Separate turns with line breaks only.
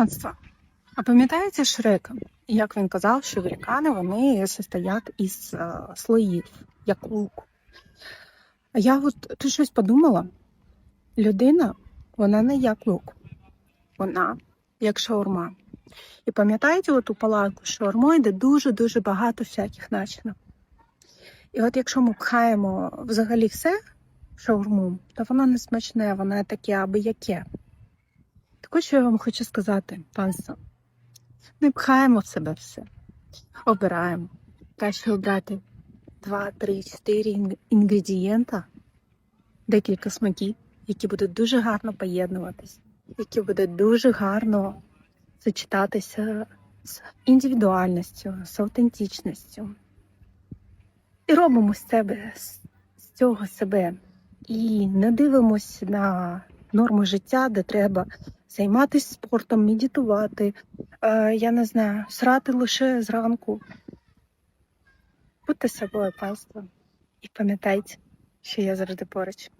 Панство, а пам'ятаєте Шрека? Як він казав, що вулкани вони состоять із е, слоїв, як лук. А я от тут щось подумала: людина, вона не як лук, вона як шаурма. І пам'ятаєте оту палатку шаурмою, де дуже-дуже багато всяких начинок. І от якщо ми пхаємо взагалі все шаурму, то воно не смачне, воно таке аби яке. Також що я вам хочу сказати, панство. Не пхаємо в себе все. Обираємо. Краще обрати 2, 3, 4 ін- інгредієнта, декілька смаків, які будуть дуже гарно поєднуватись, які будуть дуже гарно сочетатися з індивідуальністю, з автентичністю. І робимо з себе з цього себе. І не дивимося на норми життя, де треба займатися спортом, медитувати, е, я не знаю, срати лише зранку. Будьте собою, панство, і пам'ятайте, що я завжди поруч.